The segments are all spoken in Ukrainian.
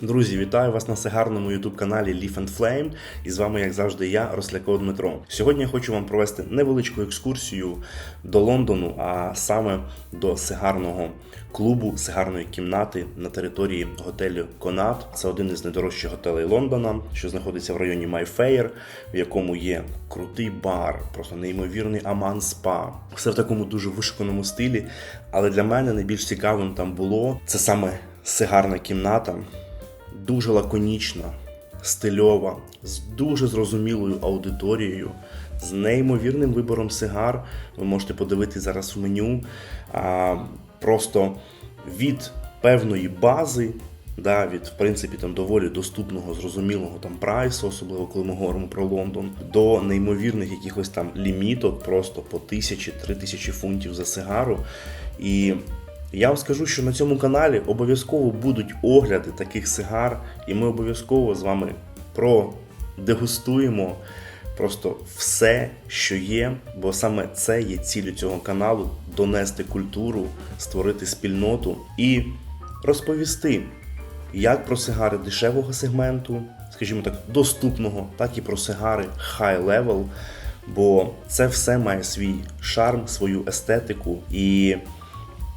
Друзі, вітаю вас на сигарному youtube каналі Leaf and Flame. І з вами, як завжди, я, Росляков Дмитро. Сьогодні я хочу вам провести невеличку екскурсію до Лондону, а саме до сигарного клубу, сигарної кімнати на території готелю Конат. Це один із найдорожчих готелей Лондона, що знаходиться в районі Майфеєр, в якому є крутий бар, просто неймовірний Аман Спа. Все в такому дуже вишуканому стилі. Але для мене найбільш цікавим там було це саме сигарна кімната дуже лаконічна, стильова, з дуже зрозумілою аудиторією, з неймовірним вибором сигар. Ви можете подивитися зараз в меню. А, просто від певної бази. Да, від в принципі там доволі доступного, зрозумілого там прайсу, особливо коли ми говоримо про Лондон, до неймовірних якихось там ліміток, просто по тисячі, три тисячі фунтів за сигару. І я вам скажу, що на цьому каналі обов'язково будуть огляди таких сигар, і ми обов'язково з вами продегустуємо просто все, що є, бо саме це є ціллю цього каналу донести культуру, створити спільноту і розповісти як про сигари дешевого сегменту, скажімо так, доступного, так і про сигари high level, бо це все має свій шарм, свою естетику і.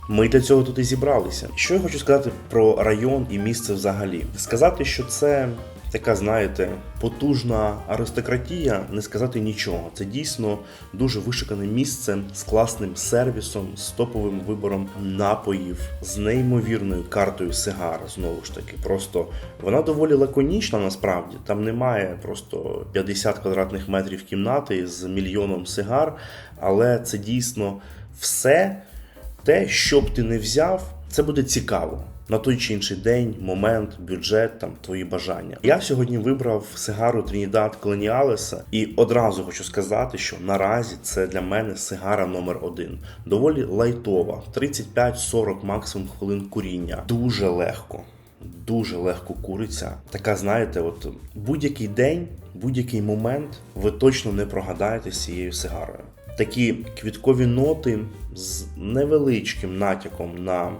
Ми для цього тут і зібралися. Що я хочу сказати про район і місце взагалі? Сказати, що це така, знаєте, потужна аристократія, не сказати нічого. Це дійсно дуже вишукане місце з класним сервісом, з топовим вибором напоїв, з неймовірною картою сигар. Знову ж таки, просто вона доволі лаконічна насправді. Там немає просто 50 квадратних метрів кімнати з мільйоном сигар, але це дійсно все те, що б ти не взяв, це буде цікаво. На той чи інший день, момент, бюджет, там твої бажання. Я сьогодні вибрав сигару Тринідад Колоніалеса, і одразу хочу сказати, що наразі це для мене сигара номер один. Доволі лайтова, 35-40 максимум хвилин куріння. Дуже легко. Дуже легко куриться. Така, знаєте, от будь-який день, будь-який момент ви точно не прогадаєте з цією сигарою. Такі квіткові ноти з невеличким натяком на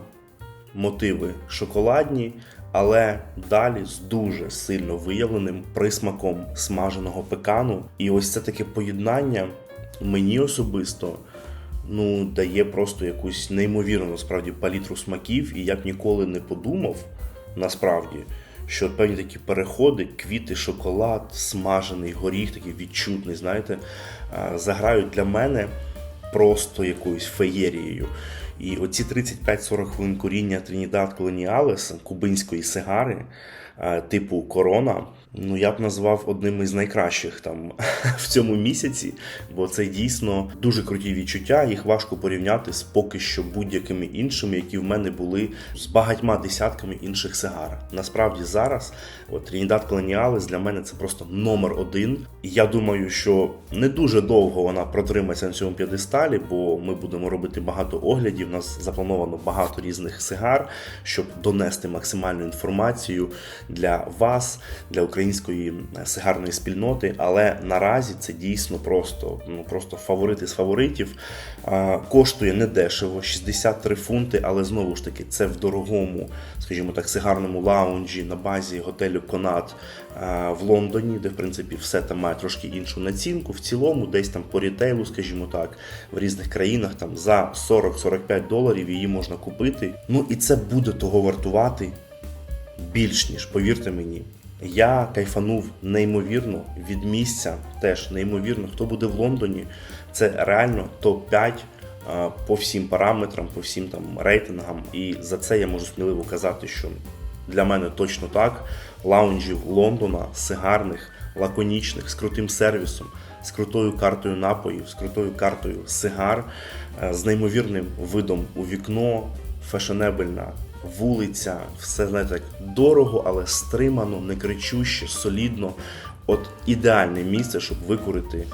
мотиви шоколадні, але далі з дуже сильно виявленим присмаком смаженого пекану. І ось це таке поєднання мені особисто ну, дає просто якусь неймовірну насправді палітру смаків, і я б ніколи не подумав насправді. Що певні такі переходи, квіти, шоколад, смажений горіх, такий відчутний, знаєте, заграють для мене просто якоюсь феєрією. І оці 35-40 хвилин коріння Тринідад Колоніалес, кубинської сигари, типу Корона, ну я б назвав одним із найкращих там в цьому місяці, бо це дійсно дуже круті відчуття. Їх важко порівняти з поки що будь-якими іншими, які в мене були з багатьма десятками інших сигар. Насправді зараз от Тринідад Колоніалес для мене це просто номер один. Я думаю, що не дуже довго вона протримається на цьому п'єдесталі, бо ми будемо робити багато оглядів. У нас заплановано багато різних сигар, щоб донести максимальну інформацію для вас, для української сигарної спільноти. Але наразі це дійсно просто, ну просто фаворити з фаворитів. Коштує недешево, 63 фунти, але знову ж таки, це в дорогому, скажімо так, сигарному лаунжі на базі готелю Конат в Лондоні, де в принципі все там має трошки іншу націнку. В цілому, десь там по рітейлу, скажімо так, в різних країнах там за 40-45 доларів її можна купити. Ну і це буде того вартувати більш ніж, повірте мені. Я кайфанув неймовірно від місця, теж неймовірно. Хто буде в Лондоні, це реально топ-5 по всім параметрам, по всім там рейтингам. І за це я можу сміливо казати, що для мене точно так. Лаунжів Лондона, сигарних, лаконічних, з крутим сервісом, з крутою картою напоїв, з крутою картою сигар, е, з неймовірним видом у вікно, фешенебельна вулиця, все знаєте, так дорого, але стримано, не кричуще, солідно. От ідеальне місце, щоб викурити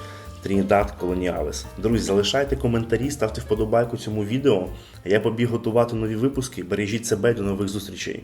Тринідад Колоніалес. Друзі, залишайте коментарі, ставте вподобайку цьому відео. Я побіг готувати нові випуски. Бережіть себе до нових зустрічей.